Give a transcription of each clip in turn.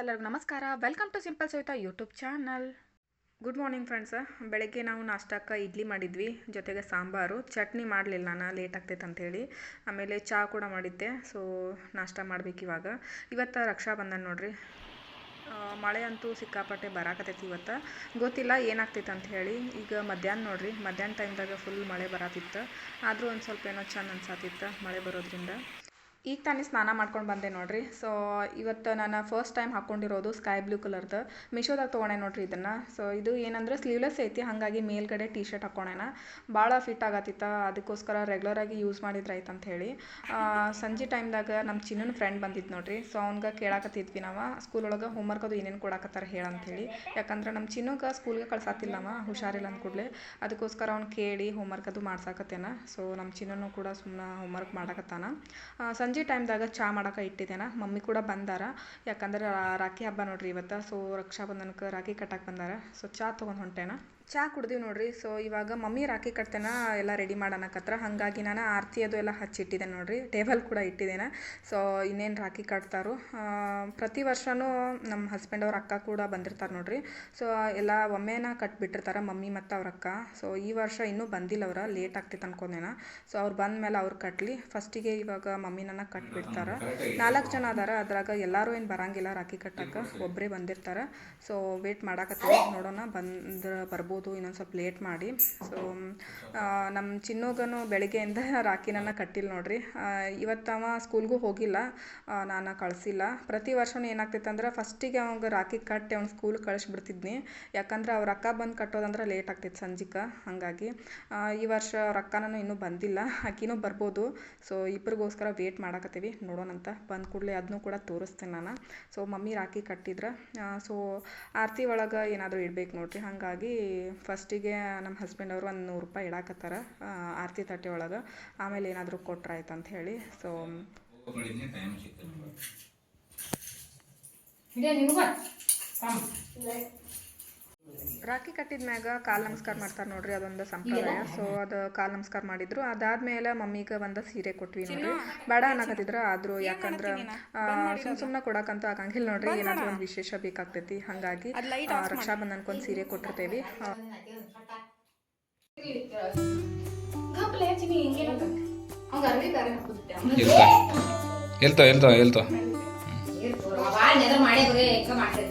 ಎಲ್ಲರಿಗೂ ನಮಸ್ಕಾರ. Welcome to simple Savita YouTube channel good morning friends ಬೆಳಗ್ಗೆ ನಾವು ನಾಷ್ಟಕ್ಕೆ ಇಡ್ಲಿ ಮಾಡಿದ್ವಿ, ಜೊತೆಗೆ ಸಾಂಬಾರು. ಚಟ್ನಿ ಮಾಡಲಿಲ್ಲ ನಾನು ಲೇಟ್ ಆಗ್ತೈತೆ ಅಂಥೇಳಿ ಆಮೇಲೆ ಚಹಾ ಕೂಡ ಮಾಡಿದ್ದೆ ಸೊ ನಾಷ್ಟ ಮಾಡ್ಬೇಕು ಇವಾಗ. ಇವತ್ತು ರಕ್ಷಾ ಬಂಧನ ನೋಡ್ರಿ ಮಳೆ ಅಂತೂ ಸಿಕ್ಕಾಪಟ್ಟೆ ಬರಾಕತ್ತೈತಿ ಇವತ್ತು. ಗೊತ್ತಿಲ್ಲ ಏನಾಗ್ತೈತೆ ಅಂತ ಹೇಳಿ ಈಗ ಮಧ್ಯಾಹ್ನ ನೋಡ್ರಿ, ಮಧ್ಯಾಹ್ನ ಟೈಮ್ದಾಗ ಫುಲ್ ಮಳೆ ಬರತಿತ್ತು. ಆದರೂ ಒಂದು ಸ್ವಲ್ಪ ಏನೋ ಚಂದ ಅನ್ಸಾತಿತ್ತು ಮಳೆ ಬರೋದ್ರಿಂದ. ಈಗ ತಾನೇ ಸ್ನಾನ ಮಾಡ್ಕೊಂಡು ಬಂದೆ ನೋಡ್ರಿ. ಸೊ ಇವತ್ತು ನಾನು ಫಸ್ಟ್ ಟೈಮ್ ಹಾಕ್ಕೊಂಡಿರೋದು ಸ್ಕೈ ಬ್ಲೂ ಕಲರ್ದು ಮಿಶೋದಾಗ ತೊಗೊಂಡೆ ನೋಡ್ರಿ ಇದನ್ನು. ಸೊ ಇದು ಏನಂದ್ರೆ ಸ್ಲೀವ್ಲೆಸ್ ಐತಿ ಹಾಗಾಗಿ ಮೇಲ್ಗಡೆ ಟಿ ಶರ್ಟ್ ಹಾಕ್ಕೊಂಡೇನ ಭಾಳ ಫಿಟ್ ಆಗತ್ತಿತ್ತ ಅದಕ್ಕೋಸ್ಕರ ರೆಗ್ಯುಲರಾಗಿ ಯೂಸ್ ಮಾಡಿದ್ರೆ ಆಯ್ತು ಅಂತ ಹೇಳಿ. ಸಂಜೆ ಟೈಮ್ದಾಗ ನಮ್ಮ ಚಿನ್ನನ ಫ್ರೆಂಡ್ ಬಂದಿದ್ದು ನೋಡ್ರಿ. ಸೊ ಅವ್ನ್ಗೆ ಕೇಳಾಕತ್ತಿದ್ವಿ ನಾವು ಸ್ಕೂಲ್ ಒಳಗೆ ಹೋಮ್ವರ್ಕ್ ಅದು ಏನೇನು ಕೊಡಾಕತ್ತಾರ ಹೇಳಂತೇಳಿ ಯಾಕಂದ್ರೆ ನಮ್ಮ ಚಿನ್ನಕ್ಕೆ ಸ್ಕೂಲ್ಗೆ ಕಳ್ಸಾತಿಲ್ಲ ನಾವು ಹುಷಾರಿಲ್ಲ ಕೂಡಲೇ. ಅದಕ್ಕೋಸ್ಕರ ಅವ್ನು ಕೇಳಿ ಹೋಮ್ವರ್ಕ್ ಅದು ಮಾಡ್ಸಾಕತ್ತೇನ. ಸೊ ನಮ್ಮ ಚಿನ್ನನು ಕೂಡ ಸುಮ್ಮನೆ ಹೋಮ್ವರ್ಕ್ ಮಾಡಾಕತ್ತಾನ. ಆ, ಸಂಜೆ ಟೈಮ್ದಾಗ ಚಾ ಮಾಡಕ್ಕೆ ಇಟ್ಟಿದ್ದೆನ. ಮಮ್ಮಿ ಕೂಡ ಬಂದಾರ. ಯಾಕಂದ್ರೆ ರಾಖಿ ಹಬ್ಬ ನೋಡ್ರಿ ಇವತ್ತು. ಸೊ ರಕ್ಷಾಬಂಧನಕ್ಕೆ ರಾಖಿ ಕಟ್ಟಕ್ಕೆ ಬಂದಾರ. ಸೊ ಚಾ ತೊಗೊಂಡು ಹೊಂಟೇನ. ಚಾ ಕುಡ್ದೀವಿ ನೋಡ್ರಿ. ಸೊ ಇವಾಗ ಮಮ್ಮಿ ರಾಖಿ ಕಟ್ತೇನ ಎಲ್ಲ ರೆಡಿ ಮಾಡೋಣಕತ್ರ ಹಾಗಾಗಿ ನಾನು ಆರತಿ ಅದು ಎಲ್ಲ ಹಚ್ಚಿಟ್ಟಿದ್ದೆ ನೋಡ್ರಿ. ಟೇಬಲ್ ಕೂಡ ಇಟ್ಟಿದ್ದೇನೆ. ಸೊ ಇನ್ನೇನು ರಾಖಿ ಕಟ್ತಾರೋ ಪ್ರತಿ ವರ್ಷವೂ ನಮ್ಮ ಹಸ್ಬೆಂಡ್ ಅವ್ರ ಅಕ್ಕ ಕೂಡ ಬಂದಿರ್ತಾರೆ ನೋಡ್ರಿ. ಸೊ ಎಲ್ಲ ಒಮ್ಮೆನ ಕಟ್ಬಿಟ್ಟಿರ್ತಾರೆ ಮಮ್ಮಿ ಮತ್ತು ಅವ್ರ ಅಕ್ಕ. ಸೊ ಈ ವರ್ಷ ಇನ್ನೂ ಬಂದಿಲ್ಲ ಅವ್ರ ಲೇಟ್ ಆಗ್ತಿತ್ತು ಅನ್ಕೊಂಡೇನ. ಸೊ ಅವ್ರು ಬಂದ ಮೇಲೆ ಅವ್ರು ಕಟ್ಲಿ. ಫಸ್ಟಿಗೆ ಇವಾಗ ಮಮ್ಮಿನನ್ನ ಕಟ್ಬಿಡ್ತಾರೆ. ನಾಲ್ಕು ಜನ ಅದಾರ, ಅದ್ರಾಗ ಎಲ್ಲರೂ ಏನು ಬರಂಗಿಲ್ಲ ರಾಖಿ ಕಟ್ಟಕ್ಕೆ ಒಬ್ಬರೇ ಬಂದಿರ್ತಾರೆ. ಸೊ ವೇಟ್ ಮಾಡಾಕತ್ತೀವಿ ನೋಡೋಣ ಬಂದ್ರೆ ಬರ್ಬೋದು ಇನ್ನೊಂದು ಸ್ವಲ್ಪ ಲೇಟ್ ಮಾಡಿ. ಸೊ ನಮ್ಮ ಚಿನ್ನೋಗನು ಬೆಳಗ್ಗೆಯಿಂದ ರಾಖಿನ ಕಟ್ಟಿಲ್ಲ ನೋಡಿರಿ. ಇವತ್ತು ಅವ ಸ್ಕೂಲ್ಗೂ ಹೋಗಿಲ್ಲ. ನಾನು ಕಳಿಸಿಲ್ಲ. ಪ್ರತಿ ವರ್ಷವೂ ಏನಾಗ್ತೈತೆ ಅಂದ್ರೆ ಫಸ್ಟಿಗೆ ಅವಂಗೆ ರಾಖಿ ಕಟ್ಟಿ ಅವ್ನು ಸ್ಕೂಲ್ ಕಳಿಸ್ಬಿಡ್ತಿದ್ನಿ. ಯಾಕಂದ್ರೆ ಅವ್ರ ಅಕ್ಕ ಬಂದು ಕಟ್ಟೋದಂದ್ರೆ ಲೇಟ್ ಆಗ್ತೈತೆ ಸಂಜಿಕ, ಹಾಗಾಗಿ. ಈ ವರ್ಷ ರೊಕ್ಕನೂ ಇನ್ನೂ ಬಂದಿಲ್ಲ. ಆಕಿನೂ ಬರ್ಬೋದು. So ಇಬ್ಬರಿಗೋಸ್ಕರ wait ಮಾಡಾಕತ್ತೀವಿ. ನೋಡೋಣಂತ ಬಂದ ಕೂಡಲೇ ಅದನ್ನೂ ಕೂಡ ತೋರಿಸ್ತೇನೆ ನಾನು. ಸೊ ಮಮ್ಮಿ ರಾಖಿ ಕಟ್ಟಿದ್ರೆ. ಸೊ ಆರತಿ ಒಳಗೆ ಏನಾದರೂ ಇಡ್ಬೇಕು ನೋಡಿರಿ. ಹಾಗಾಗಿ ಫಸ್ಟಿಗೆ ನಮ್ಮ ಹಸ್ಬೆಂಡ್ ಅವರು ಒಂದು ನೂರು ರೂಪಾಯಿ ಇಡಾಕತ್ತಾರ ಆರತಿ ತಟ್ಟೆ ಒಳಗೆ. ಆಮೇಲೆ ಏನಾದರೂ ಕೊಟ್ರೆ ಆಯ್ತು ಅಂತ ಹೇಳಿ ಸೊ ಮಾಡಿದ್ನಿ ಟೈಮ್ ಸಿಕ್ತದೆ ಇದೇ ನಿಮ್ಗ ರಾಖಿ ಕಟ್ಟಿದ ಮ್ಯಾಗ ಕಾಲು ನಮಸ್ಕಾರ ಮಾಡ್ತಾರೆ ನೋಡ್ರಿ ಅದೊಂದು ಸಂಪ್ರದಾಯ ಸೊ ಅದು ಕಾಲು ನಮಸ್ಕಾರ ಮಾಡಿದ್ರು ಅದಾದ್ಮೇಲೆ ಮಮ್ಮಿಗೆ ಒಂದು ಸೀರೆ ಕೊಟ್ವಿ ನೋಡ್ರಿ ಬೇಡ ಅನ್ನಕತ್ತಿದ್ರ ಆದ್ರೂ ಯಾಕಂದ್ರೆ ಸುಮ್ ಸುಮ್ಮನೆ ಕೊಡಕಂತ ಆಗಂಗಿಲ್ಲ ನೋಡ್ರಿ ಏನಾದ್ರೂ ಒಂದು ವಿಶೇಷ ಬೇಕಾಗ್ತೈತಿ ಹಾಗಾಗಿ ಆ, ರಕ್ಷಾಬಂಧನಕ್ಕೊಂದು ಸೀರೆ ಕೊಟ್ಟಿರ್ತೇವಿ ಎಲ್ತೋ ಎಲ್ತೋ ಎಲ್ತೋ ಮಾಡೇ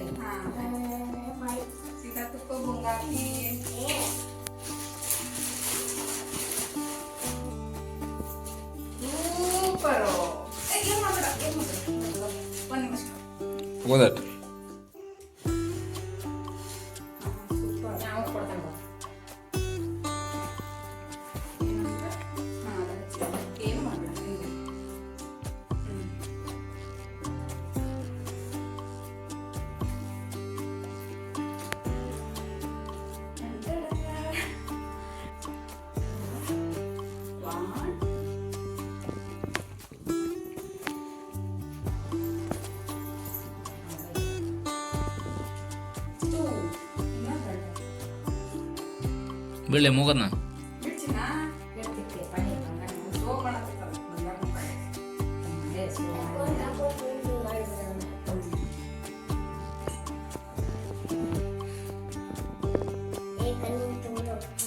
with it.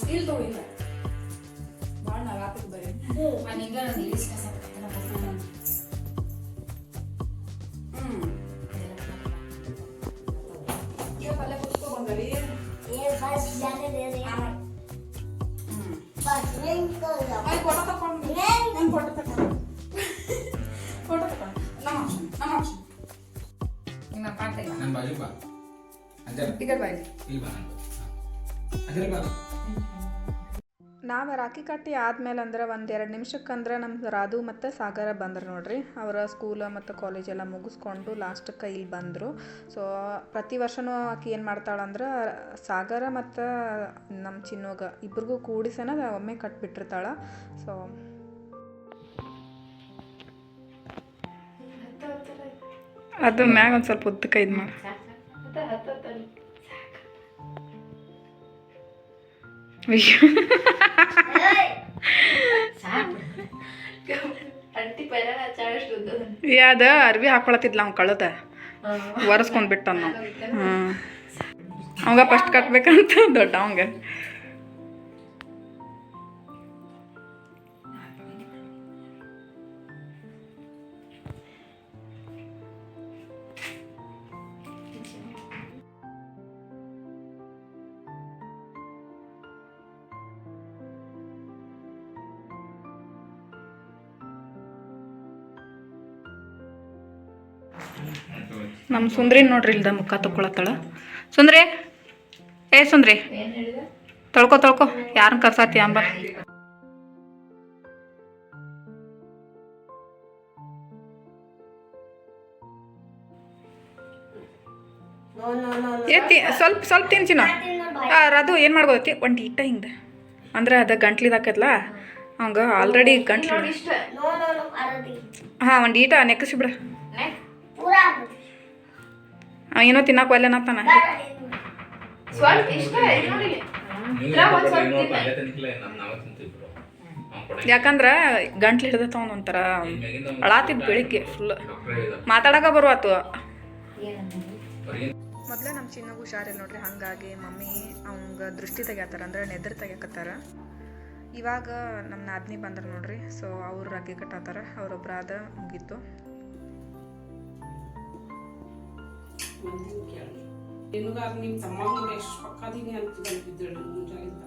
ಇಲ್ಲ ತಗೋ, ಇಲ್ಲ. ಭಾಳ ನಗಾತಿದ್ ಬರೀ. ನಾನು ಹಿಂಗ ಫೋಟೋ ತಕೊಂಡು ಒಂದು ಫೋಟೋ ತಕೊಂಡು ಫೋಟೋ ತಕೊಂಡು ನಮ್ಮ ಆಪ್ಷನ್ ನಮ್ಮ ಆಪ್ಷನ್ ನಿಮ್ಮ ಪಾಠ ಇಲ್ಲ ನನ್ನ ಬಾಜು ಬಾ. ಅಂಜಲ್ ಕಡೆ ಬಾಯ್ ಇಲ್ಲಿ. ಬಾ. ಅಂಜಲ್ ಬಾ. ನಾವು ರಾಖಿ ಕಟ್ಟಿ ಆದ್ಮೇಲೆ ಅಂದ್ರೆ ಒಂದು ಎರಡು ನಿಮಿಷಕ್ಕಂದ್ರೆ ನಮ್ಮ ರಾಧು ಮತ್ತು ಸಾಗರ ಬಂದರು ನೋಡ್ರಿ. ಅವರ ಸ್ಕೂಲ್ ಮತ್ತು ಕಾಲೇಜೆಲ್ಲ ಮುಗಿಸ್ಕೊಂಡು ಲಾಸ್ಟಕ್ಕೆ ಇಲ್ಲಿ ಬಂದರು. ಸೊ ಪ್ರತಿ ವರ್ಷನೂ ಆಕಿ ಏನು ಮಾಡ್ತಾಳಂದ್ರೆ ಸಾಗರ ಮತ್ತು ನಮ್ಮ ಚಿನ್ನೋಗ ಇಬ್ರಿಗೂ ಕೂಡಿಸನ ಒಮ್ಮೆ ಕಟ್ಬಿಟ್ಟಿರ್ತಾಳೆ. ಸೊ ಅದು ಮ್ಯಾಗ ಒಂದು ಸ್ವಲ್ಪ ಉದ್ದಕ್ಕೆ ಇದು ಮಾಡಿ. ಯಾದ ಅರ್ವಿ ಹಾಕೊಳತಿದ್ಲ ಅವ್ನು ಕಳದ ಒರೆಸ್ಕೊಂಡು ಬಿಟ್ಟ ನಾವು ಹ್ಞೂ ಅವಾಗ ಫಸ್ಟ್ ಕಟ್ಬೇಕಂತ ದೊಡ್ಡ ಅವಂಗ ನಮ್ಮ ಸುಂದ್ರಿ ನೋಡ್ರಿ ಇಲ್ದ ಮುಖ ತಕೊಳತ್ತಾಳ. ಸುಂದ್ರಿ? ಏ ಸುಂದ್ರಿ? ತೊಳ್ಕೊ ತೊಳ್ಕೊ. ಯಾರನ್ನ ಕರ್ಸಾತಿ ಅಂಬ? ಏ ತಿ ಸ್ವಲ್ಪ ಸ್ವಲ್ಪ ತಿನ್ಸಿನ ಅದು ಏನು ಮಾಡ್ಬೋದೈತಿ ಒಂದು ಇಟ್ಟ ಹಿಂಗೆ. ಅಂದ್ರೆ ಅದು ಗಂಟ್ಲಿದಾಕತ್ಲ ಅವಂಗ ಆಲ್ರೆಡಿ ಗಂಟ್ಲು ಹಾಂ ಒಂದು ಈಟ ನೆಕ್ಕಸಿ ಬಿಡ ಅವ ಏನೋ ತಿನ್ನಕ್ ಒಲ್ಲೆನತ್ತಾನ ಸ್ವಲ್ಪ ಇಷ್ಟ ನೋಡಿ ಯಾಕಂದ್ರೆ ಗಂಟ್ಲು ಹಿಡ್ದತ್ತ ಒಂಥರ ಅಳಾತಿದ್ ಬೆಳಿಗ್ಗೆ ಫುಲ್ ಮಾತಾಡಕ ಬರುವಾತು ಮೊದಲೇ ನಮ್ಮ ಚಿನ್ನಗೂ ಹುಷಾರಿಲ್ಲ ನೋಡ್ರಿ ಹಾಗಾಗಿ ಮಮ್ಮಿ ಅವಂಗ ದೃಷ್ಟಿ ತೆಗ್ಯಾತಾರ ಅಂದ್ರೆ ನೆದ್ರ ತೆಗ್ಯಾಕತ್ತಾರ. ಇವಾಗ ನಮ್ಮ ನಾದ್ನಿ ಬಂದ್ರ ನೋಡ್ರಿ ಸೊ ಅವ್ರು ರಾಗಿ ಕಟ್ಟಾತಾರ ಅವ್ರೊಬ್ರಾದ ಮುಗೀತು. ನಿನಗಾರ ನಿಮ್ಮ ತಮ್ಮಗ ನೋಡಿ ಎಷ್ಟು ಪಕ್ಕದೀನಿ ಅಂತ ಬಂದಿದ್ದೇಳು ಮುಂಜಾನಿಂದ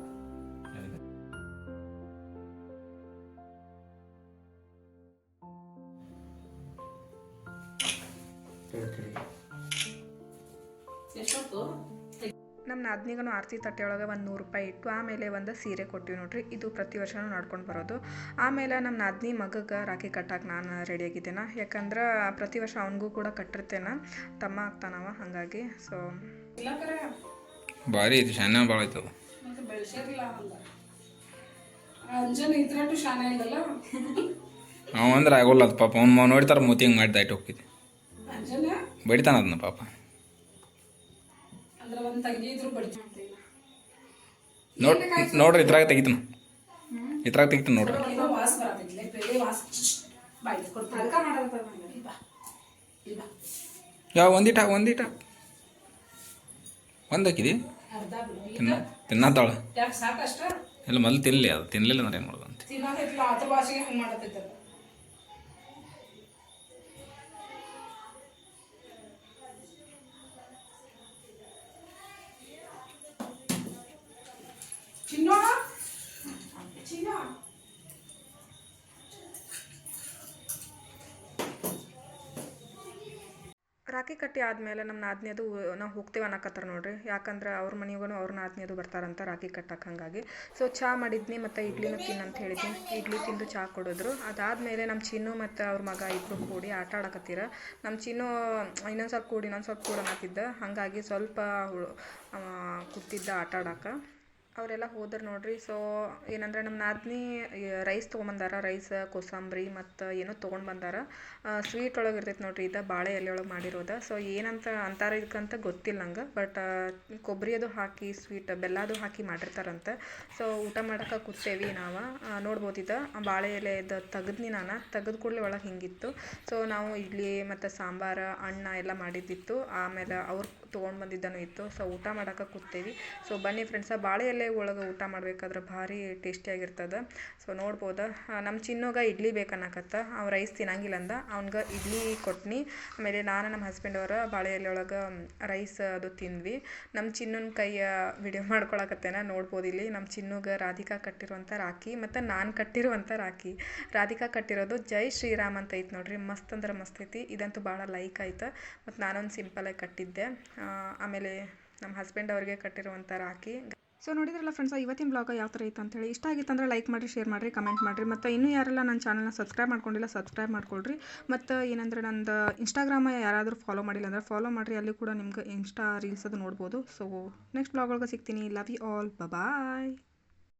ನಾದ್ನಿಗೂ ಆರತಿ ತಟ್ಟೆ ಒಳಗೆ ಒಂದು ನೂರು ರೂಪಾಯಿ ಇಟ್ಟು ಆಮೇಲೆ ಒಂದು ಸೀರೆ ಕೊಟ್ಟಿವಿ ನೋಡಿರಿ. ಇದು ಪ್ರತಿ ವರ್ಷನೂ ನಡ್ಕೊಂಡು ಬರೋದು. ಆಮೇಲೆ ನಮ್ಮ ನಾದ್ನಿ ಮಗಗೆ ರಾಖಿ ಕಟ್ಟಕ್ಕೆ ನಾನು ರೆಡಿಯಾಗಿದ್ದೇನೆ ಯಾಕಂದ್ರೆ ಪ್ರತಿ ವರ್ಷ ಅವನಿಗೂ ಕೂಡ ಕಟ್ಟಿರ್ತೇನೆ. ತಮ್ಮ ಆಗ್ತಾನವ ಹಾಗಾಗಿ ಸೊ ಭಾರಿ ಐತಿ ಶಾನ ಭಾಳ ಐತದ ಮತ್ತೆ ಬೆಳೆಸಿರ್ಲಿಲ್ಲ ಅಂಜನ ಇದ್ರಟ್ಟು ಶಾನ ಇಲ್ಲಲ್ಲ? ಅವ ಅಂದ್ರೆ ಆಗೋಲ್ಲ ಅದು ಪಾಪ. ಅವ್ನು ನೋಡ್ತಾರ ಮೂತಿ ಹಿಂಗೆ ಮಾಡಿ ದಾಟಿ ಹೋಗ್ತಿದ್ದೆ ಅಂಜನ? ಬಡಿತಾನ ಅದನ್ನ ಪಾಪ. ಅಂದ್ರೆ ಒಂದು ತಂಗಿ ಇದ್ರು ಬಡ್ತಿ ನೋಡ್ ನೋಡ್ರಿ ಇದ್ರಾಗ ತೆಗಿತೀನಿ. ಇದ್ರಾಗ ತೆಗಿತೀನಿ ನೋಡ್ರಿ. ವಾಸ ಬರತ್ತಿಲ್ಲ ಬೇರೆ ವಾಸ. ಬಾಯಿ ಕೊಡ್ತೀನಿ. ಇಲ್ಲ ಯಾವ ಒಂದಿಟ ಒಂದಿಟ. ಒಂದು ಹಾಕಿದಿ? ತಿನ್ನ ತಿನ್ನತ್ತಾಳ ಯಾಕೆ ಸಾಕಷ್ಟ? ಇಲ್ಲ ಮೊದಲು ತಿನ್ನಲಿ ಅದು ತಿನ್ನಲಿಲ್ಲ ಅಂದ್ರೆ ಏನು ಮಾಡೋದು ಅಂತ. ತಿನ್ನೋದೈತಿಲ್ಲ ಆತ ಭಾಷೆಗೆ ಹಂಗೆ ಮಾಡತ್ತೈತಲ್ಲ. ರಾಖಿ ಕಟ್ಟಿ ಆದಮೇಲೆ ನಮ್ಮ ನಾದ್ನಿಯದು ನಾವು ಹೋಗ್ತೇವೆ ಅನ್ನಕತ್ತಾರ ನೋಡ್ರಿ. ಯಾಕಂದ್ರೆ ಅವ್ರ ಮನೆಗೂ ಅವ್ರ ನಾದ್ನಿಯದು ಬರ್ತಾರಂತ ರಾಖಿ ಕಟ್ಟಕ್ಕೆ ಹಾಗಾಗಿ. ಸೊ ಚಹಾ ಮಾಡಿದ್ನಿ ಮತ್ತು ಇಡ್ಲಿನ ತಿನ್ನಂತ ಹೇಳಿದ್ನಿ. ಇಡ್ಲಿ ತಿಂದು ಚಹಾ ಕೊಡಿದ್ರು. ಅದಾದಮೇಲೆ ನಮ್ಮ ಚಿನ್ನು ಮತ್ತು ಅವ್ರ ಮಗ ಇಬ್ಬರು ಕೂಡಿ ಆಟ ಆಡಕತ್ತೀರ. ನಮ್ಮ ಚಿನ್ನು ಇನ್ನೊಂದು ಸ್ವಲ್ಪ ಕೂಡಿ, ಇನ್ನೊಂದು ಸ್ವಲ್ಪ ಕೂಡ ಅನ್ನತ್ತಿದ್ದ ಹಾಗಾಗಿ ಸ್ವಲ್ಪ ಕೂತಿದ್ದ ಆಟ ಆಡಕ್ಕೆ ಅವರೆಲ್ಲ ಹೋದ್ರು ನೋಡ್ರಿ. ಸೊ ಏನಂದ್ರೆ ನಮ್ಮ ನಾದ್ನಿ ರೈಸ್ ತೊಗೊಂಬಂದಾರ. ರೈಸ್ ಕೋಸಂಬರಿ ಮತ್ತು ಏನೋ ತೊಗೊಂಡು ಬಂದಾರ ಸ್ವೀಟ್ ಒಳಗೆ ಇರ್ತೈತೆ ನೋಡ್ರಿ. ಇದು ಬಾಳೆ ಎಲೆ ಒಳಗೆ ಮಾಡಿರೋದು. ಸೊ ಏನಂತ ಅಂತಾರ ಇದಕ್ಕಂತ ಗೊತ್ತಿಲ್ಲ ನಂಗೆ. ಬಟ್ ಕೊಬ್ಬರಿ ಅದು ಹಾಕಿ ಸ್ವೀಟ್ ಬೆಲ್ಲ ಅದು ಹಾಕಿ ಮಾಡಿರ್ತಾರಂತೆ. ಸೊ ಊಟ ಮಾಡಕ್ಕೆ ಕೂತೇವಿ ನಾವು. ನೋಡ್ಬೋದು ಇದು. ಬಾಳೆ ಎಲೆದು ತೆಗೆದ್ನಿ ನಾನು. ತೆಗೆದು ಕೂಡಲೇ ಒಳಗೆ ಹಿಂಗಿತ್ತು. ಸೊ ನಾವು ಇಡ್ಲಿ ಮತ್ತು ಸಾಂಬಾರು, ಅನ್ನ ಎಲ್ಲ ಮಾಡಿದ್ದಿತ್ತು. ಆಮೇಲೆ ಅವ್ರು ತೊಗೊಂಡು ಬಂದಿದ್ದನೂ ಇತ್ತು. ಸೊ ಊಟ ಮಾಡಕ್ಕೆ ಕೂತೇವಿ. ಸೊ ಬನ್ನಿ ಫ್ರೆಂಡ್ಸ್ ಬಾಳೆ ಎಲೆ ಒಳಗೆ ಊಟ ಮಾಡ್ಬೇಕಾದ್ರೆ ಭಾರಿ ಟೇಸ್ಟಿಯಾಗಿರ್ತದೆ ಸೊ ನೋಡ್ಬೋದು. ನಮ್ಮ ಚಿನ್ನೋಗ ಇಡ್ಲಿ ಬೇಕನ್ನಕತ್ತ. ಅವ ರೈಸ್ ತಿನ್ನಂಗಿಲ್ಲ ಅಂದ. ಅವ್ನ್ಗೆ ಇಡ್ಲಿ ಕೊಟ್ನಿ. ಆಮೇಲೆ ನಾನು ನಮ್ಮ ಹಸ್ಬೆಂಡ್ ಅವರ ಬಾಳೆ ಎಲೆ ಒಳಗೆ ರೈಸ್ ಅದು ತಿಂದ್ವಿ. ನಮ್ಮ ಚಿನ್ನನ ಕೈಯ ವಿಡಿಯೋ ಮಾಡ್ಕೊಳಕತ್ತೇನ, ನೋಡ್ಬೋದು ಇಲ್ಲಿ. ನಮ್ಮ ಚಿನ್ನುಗೆ ರಾಧಿಕಾ ಕಟ್ಟಿರುವಂಥ ರಾಖಿ ಮತ್ತು ನಾನು ಕಟ್ಟಿರುವಂಥ ರಾಖಿ. ರಾಧಿಕಾ ಕಟ್ಟಿರೋದು ಜೈ ಶ್ರೀರಾಮ್ ಅಂತ ಐತೆ ನೋಡ್ರಿ. ಮಸ್ತ್ ಅಂದ್ರೆ ಮಸ್ತ್ ಐತಿ. ಇದಂತೂ ಭಾಳ ಲೈಕ್ ಆಯ್ತು. ಮತ್ತು ನಾನೊಂದು ಸಿಂಪಲಾಗಿ ಕಟ್ಟಿದ್ದೆ. ಆಮೇಲೆ ನಮ್ಮ ಹಸ್ಬೆಂಡ್ ಅವ್ರಿಗೆ ಕಟ್ಟಿರುವಂಥ ರಾಖಿ. ಸೊ ನೋಡಿದ್ರಲ್ಲ ಫ್ರೆಂಡ್ಸ್ ಇವತ್ತಿನ ಬ್ಲಾಗ್ ಯಾವ ಥರ ಇತ್ತು ಅಂತೇಳಿ. ಇಷ್ಟ ಆಗಿತ್ತು ಅಂದರೆ ಲೈಕ್ ಮಾಡಿರಿ ಶೇರ್ ಮಾಡಿರಿ ಕಮೆಂಟ್ ಮಾಡಿರಿ. ಮತ್ತು ಇನ್ನೂ ಯಾರೆಲ್ಲ ನನ್ನ ಚಾನಲ್ನ ಸಬ್ಸ್ಕ್ರೈಬ್ ಮಾಡ್ಕೊಂಡಿಲ್ಲ ಸಬ್ಸ್ಕ್ರೈಬ್ ಮಾಡ್ಕೊಳ್ರಿ. ಮತ್ತು ಏನಂದ್ರೆ ನಂದು ಇನ್ಸ್ಟಾಗ್ರಾಮ ಯಾರಾದರೂ ಫಾಲೋ ಮಾಡಿಲ್ಲ ಅಂದರೆ ಫಾಲೋ ಮಾಡಿರಿ. ಅಲ್ಲಿ ಕೂಡ ನಿಮ್ಗೆ ಇನ್ಸ್ಟಾ ರೀಲ್ಸ್ ಅದು ನೋಡ್ಬೋದು. ಸೊ ನೆಕ್ಸ್ಟ್ ಬ್ಲಾಗ್ ಒಳಗೆ ಸಿಗ್ತೀನಿ. Love you all bye